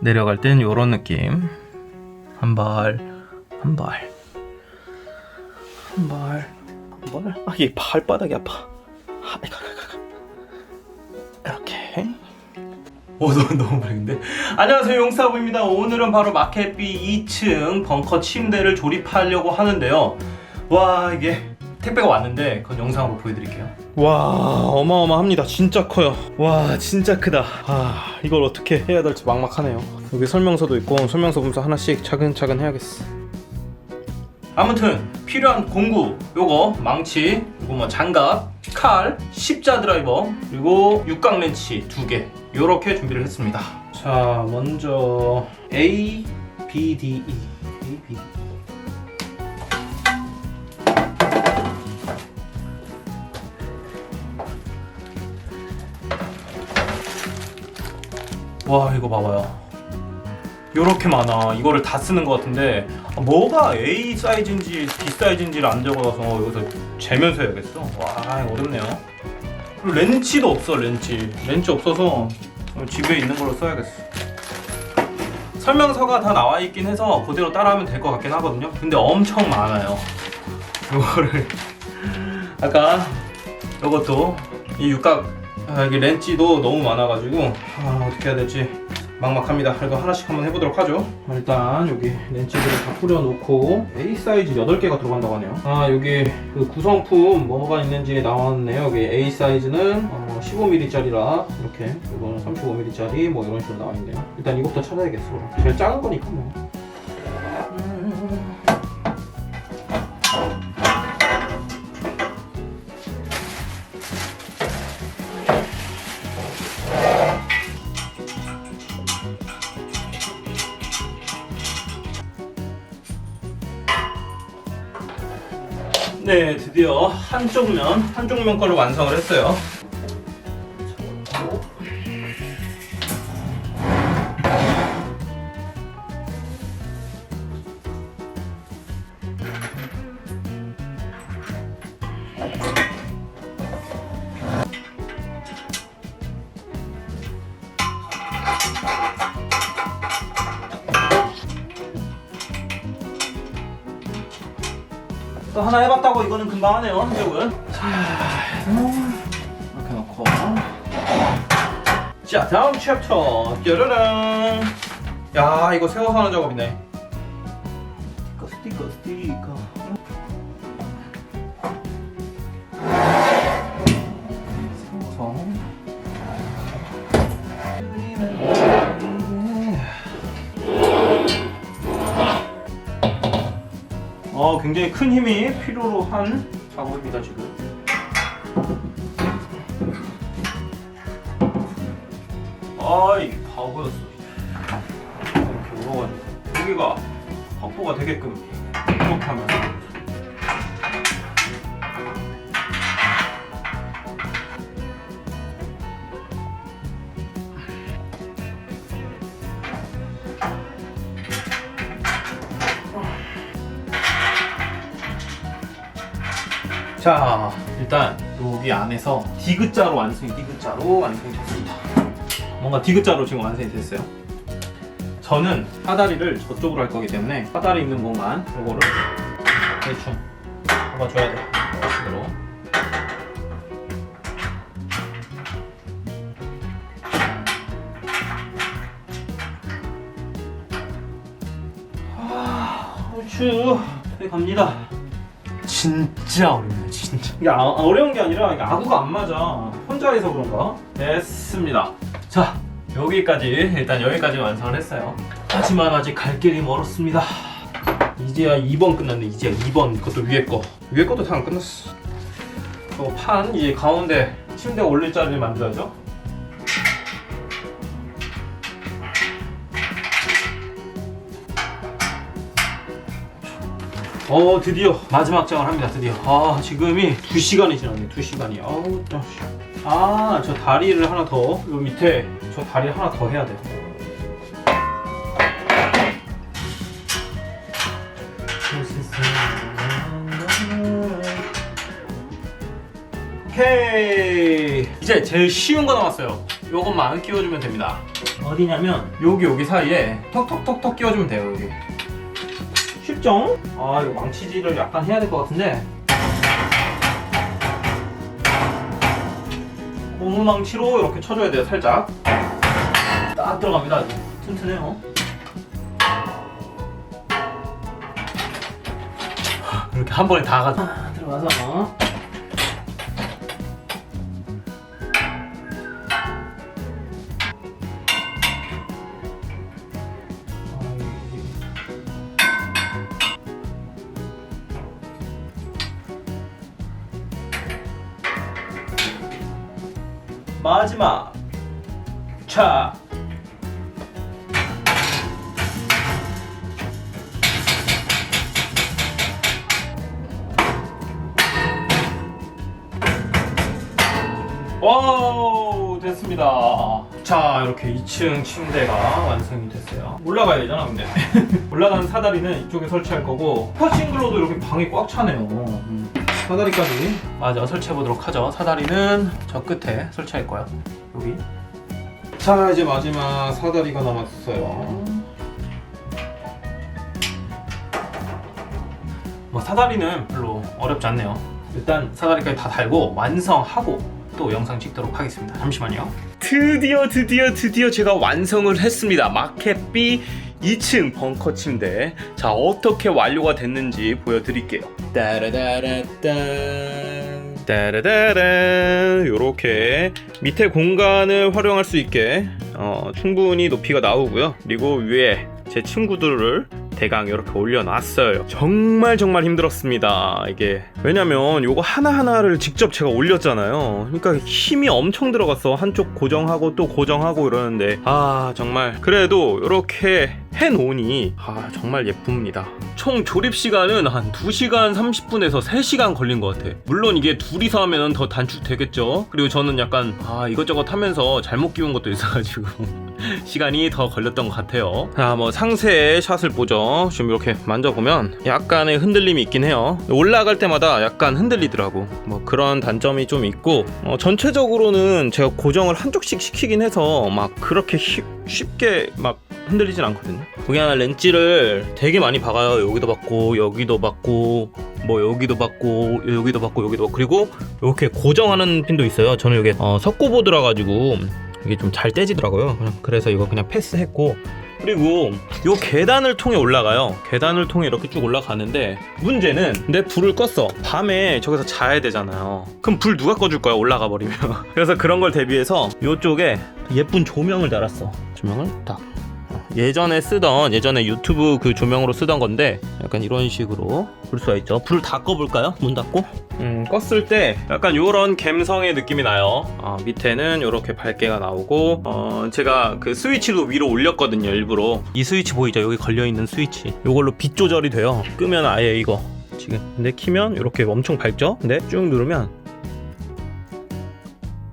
내려갈 땐 요런 느낌. 한 발 한 발. 한 발 한발. 아 이게 발바닥이 아파. 아이고. 이렇게. 오 너무 너무 밝은데? 안녕하세요. 용사부입니다. 오늘은 바로 마켓비 2층 벙커 침대를 조립하려고 하는데요. 와 이게 택배가 왔는데 그건 영상으로 보여드릴게요. 와 어마어마합니다. 진짜 커요. 와 진짜 크다. 아 이걸 어떻게 해야 될지 막막하네요. 여기 설명서도 있고 설명서 보면서 하나씩 차근차근 해야겠어. 아무튼 필요한 공구 요거 망치 요거 뭐 장갑 칼 십자 드라이버 그리고 육각 렌치 두개. 요렇게 준비를 했습니다. 자 먼저 A B D E. A B. D E 와 이거 봐봐요. 요렇게 많아. 이거를 다 쓰는 것 같은데 아, 뭐가 A 사이즈인지 B 사이즈인지를 안 적어서 여기서 재면서 해야겠어? 와 어렵네요. 그리고 렌치도 없어 렌치. 렌치 없어서 집에 있는 걸로 써야겠어. 설명서가 다 나와 있긴 해서 그대로 따라하면 될 것 같긴 하거든요. 근데 엄청 많아요. 요거를. 아까 요것도 이 육각 아, 여기 렌치도 너무 많아가지고 아, 어떻게 해야 될지 막막합니다. 그래도 하나씩 한번 해보도록 하죠. 일단 여기 렌치들을 다 뿌려놓고 A 사이즈 8개가 들어간다고 하네요. 아 여기 그 구성품 뭐가 있는지 나왔네요. 여기 A 사이즈는 어, 15mm짜리라 이렇게 이거는 35mm짜리 뭐 이런 식으로 나와 있네요. 일단 이것부터 찾아야겠어. 제일 작은 거니까 뭐. 네, 드디어 한쪽 면, 한쪽 면 거를 완성을 했어요. 또 하나 해봤다고 이거는 금방 하네요 한쪽은. 자 이렇게 놓고. 자 다음 챕터. 짜라란 야 이거 세워서 하는 작업이네. 스티커 스티커 스티커 어, 굉장히 큰 힘이 필요로 한 작업입니다, 지금. 아, 이게 바보였어. 이렇게 울어가지고. 여기가 확보가 되게끔 이렇게 하면. 자, 일단 여기 안에서 디귿자로 완성이 디귿자로 완성이 됐습니다. 뭔가 디귿자로 지금 완성이 됐어요. 저는 사다리를 저쪽으로 할 거기 때문에 사다리 있는 공간 요거를 대충 잡아줘야 돼. 멋으로 아, 네, 갑니다. 진짜 어렵네 진짜. 이게 아, 어려운 게 아니라 이게 아구가 안 맞아. 혼자 해서 그런가? 됐습니다. 자 여기까지 일단 여기까지 완성을 했어요. 하지만 아직 갈 길이 멀었습니다. 이제야 2번 끝났네 이제야 2번 그것도 위에 거. 위에 것도 다 안 끝났어. 그판 이제 가운데 침대 올릴 자리를 만들어야죠 어 드디어 마지막 장을 합니다 드디어. 아 지금이 2시간이 지났네 2시간이. 아우 아저 다리를 하나 더요 밑에 저 다리 하나 더 해야 돼. 오케이! 이제 제일 쉬운 거 남았어요. 요것만 끼워주면 됩니다. 어디냐면 여기 여기 사이에 턱턱턱턱 끼워주면 돼요 여기 쉽죠? 아 이거 망치질을 약간 해야 될 것 같은데. 고무망치로 이렇게 쳐줘야 돼요 살짝. 딱 들어갑니다. 아주 튼튼해요. 이렇게 한 번에 다 가서 들어가서 마지막. 차 오 됐습니다. 자 이렇게 2층 침대가 완성이 됐어요. 올라가야 되잖아 근데. 올라가는 사다리는 이쪽에 설치할 거고 퍼싱글로도 이렇게 방이 꽉 차네요. 음. 사다리까지. 맞아 설치해 보도록 하죠. 사다리는 저 끝에 설치할 거야. 여기. 자 이제 마지막 사다리가 남았어요. 뭐 사다리는 별로 어렵지 않네요. 일단 사다리까지 다 달고 완성하고 또 영상 찍도록 하겠습니다. 잠시만요. 드디어 드디어 드디어 제가 완성을 했습니다. 마켓비 2층 벙커 침대. 자 어떻게 완료가 됐는지 보여드릴게요 따라다라딴 따라다란 요렇게 밑에 공간을 활용할 수 있게 어, 충분히 높이가 나오고요. 그리고 위에 제 친구들을 대강 이렇게 올려놨어요. 정말 정말 힘들었습니다. 이게 왜냐면 요거 하나하나를 직접 제가 올렸잖아요. 그러니까 힘이 엄청 들어갔어. 한쪽 고정하고 또 고정하고 이러는데 아 정말 그래도 이렇게 해놓으니 아 정말 예쁩니다. 총 조립 시간은 한 2시간 30분에서 3시간 걸린 것 같아. 물론 이게 둘이서 하면 더 단축되겠죠. 그리고 저는 약간 아 이것저것 하면서 잘못 끼운 것도 있어가지고 시간이 더 걸렸던 것 같아요. 자, 뭐 상세의 샷을 보죠. 지금 이렇게 만져보면 약간의 흔들림이 있긴 해요. 올라갈 때마다 약간 흔들리더라고. 뭐 그런 단점이 좀 있고 어, 전체적으로는 제가 고정을 한쪽씩 시키긴 해서 막 그렇게 쉽- 쉽게 막 흔들리진 않거든요. 그냥 렌치를 되게 많이 박아요. 여기도 박고 여기도 박고 뭐 여기도 박고 여기도 박고 여기도 박고 그리고 이렇게 고정하는 핀도 있어요. 저는 이게 어, 석고보드라 가지고 이게 좀 잘 떼지더라고요. 그래서 이거 그냥 패스했고 그리고 요 계단을 통해 올라가요. 계단을 통해 이렇게 쭉 올라가는데 문제는 내 불을 껐어. 밤에 저기서 자야 되잖아요. 그럼 불 누가 꺼줄 거야 올라가 버리면. 그래서 그런 걸 대비해서 요쪽에 예쁜 조명을 달았어. 조명을 딱. 어, 예전에 쓰던 예전에 유튜브 그 조명으로 쓰던 건데 약간 이런 식으로 볼 수가 있죠. 불다 꺼볼까요? 문 닫고? 음, 껐을 때 약간 요런 갬성의 느낌이 나요. 어, 밑에는 요렇게 밝게가 나오고 어, 제가 그 스위치도 위로 올렸거든요, 일부러. 이 스위치 보이죠? 여기 걸려 있는 스위치. 요걸로 빛 조절이 돼요. 끄면 아예 이거 지금. 근데 키면 이렇게 엄청 밝죠? 근데 쭉 누르면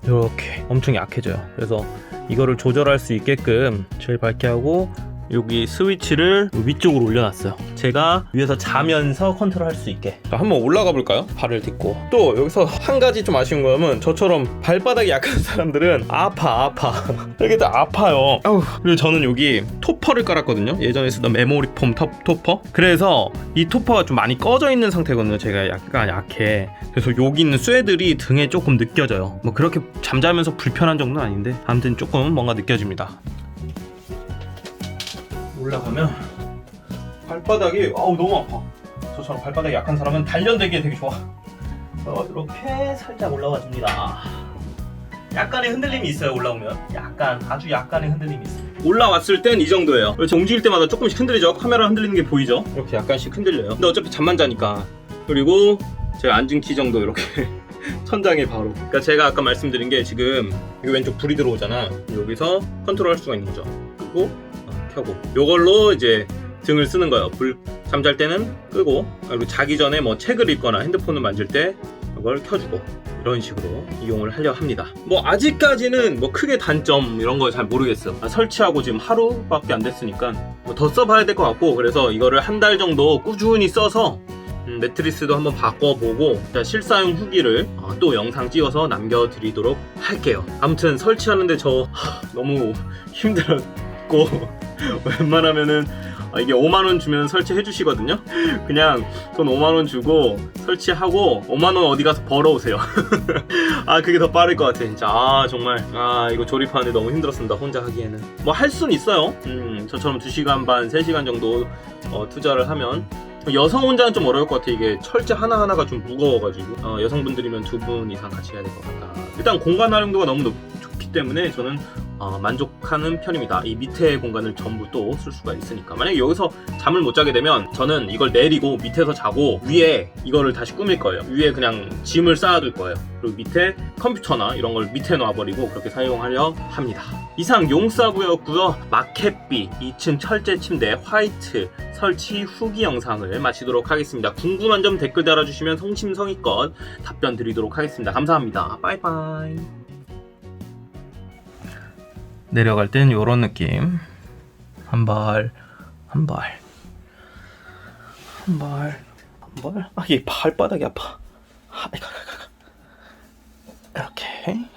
이렇게 엄청 약해져요. 그래서 이거를 조절할 수 있게끔 제일 밝게 하고 여기 스위치를 위쪽으로 올려놨어요. 제가 위에서 자면서 컨트롤할 수 있게. 자, 한번 올라가 볼까요? 발을 딛고. 또 여기서 한 가지 좀 아쉬운 거는 저처럼 발바닥이 약한 사람들은 아파 아파. 이렇게 다 아파요. 아우. 그리고 저는 여기 토퍼를 깔았거든요. 예전에 쓰던 메모리 폼 톱, 토퍼. 그래서 이 토퍼가 좀 많이 꺼져 있는 상태거든요. 제가 약간 약해. 그래서 여기 있는 쇠들이 등에 조금 느껴져요. 뭐 그렇게 잠자면서 불편한 정도는 아닌데 아무튼 조금 뭔가 느껴집니다. 올라가면 발바닥이 아우 너무 아파. 저처럼 발바닥이 약한 사람은 단련되기에 되게 좋아. 그래서 이렇게 살짝 올라와 줍니다. 약간의 흔들림이 있어요 올라오면. 약간 아주 약간의 흔들림이 있어요. 올라왔을 땐 이 정도예요. 그래서 움직일 때마다 조금씩 흔들리죠? 카메라 흔들리는 게 보이죠? 이렇게 약간씩 흔들려요. 근데 어차피 잠만 자니까. 그리고 제가 앉은 키 정도 이렇게 천장에 바로. 그러니까 제가 아까 말씀드린 게 지금 여기 왼쪽 불이 들어오잖아. 여기서 컨트롤 할 수가 있는 거죠. 어, 켜고 요걸로 이제 등을 쓰는 거예요 불 잠잘 때는 끄고 그리고 자기 전에 뭐 책을 읽거나 핸드폰을 만질 때 이걸 켜주고 이런 식으로 이용을 하려 합니다. 뭐 아직까지는 뭐 크게 단점 이런 거 잘 모르겠어. 아, 설치하고 지금 하루밖에 안 됐으니까 뭐 더 써봐야 될 것 같고 그래서 이거를 한 달 정도 꾸준히 써서 음, 음, 매트리스도 한번 바꿔보고 자, 실사용 후기를 어, 또 영상 찍어서 남겨드리도록 할게요. 아무튼 설치하는데 저 하, 너무 힘들었고 웬만하면은 아, 이게 5만 원 주면 설치해 주시거든요. 그냥 돈 5만 원 주고 설치하고 5만 원 어디 가서 벌어오세요. 아 그게 더 빠를 것 같아 진짜. 아 정말 아 이거 조립하는데 너무 힘들었습니다. 혼자 하기에는 뭐 할 순 있어요. 음 저처럼 2시간 반, 3시간 정도 어, 투자를 하면 여성 혼자는 좀 어려울 것 같아 이게 철제 하나하나가 좀 무거워가지고 어, 여성분들이면 두 분 이상 같이 해야 될 것 같다 일단 공간 활용도가 너무 높, 좋기 때문에 저는 어, 만족하는 편입니다 이 밑에 공간을 전부 또 쓸 수가 있으니까 만약에 여기서 잠을 못 자게 되면 저는 이걸 내리고 밑에서 자고 위에 이거를 다시 꾸밀 거예요 위에 그냥 짐을 쌓아둘 거예요 그리고 밑에 컴퓨터나 이런 걸 밑에 놔버리고 그렇게 사용하려 합니다 이상 용사구였고요 마켓비 2층 철제 침대 화이트 설치 후기 영상을 마치도록 하겠습니다. 궁금한 점 댓글 달아주시면 성심성의껏 답변 드리도록 하겠습니다. 감사합니다. 빠이빠이. 내려갈 땐 요런 느낌. 한 발 한 발 한 발 한 발? 아얘 발바닥이 아파. 아, 이렇게.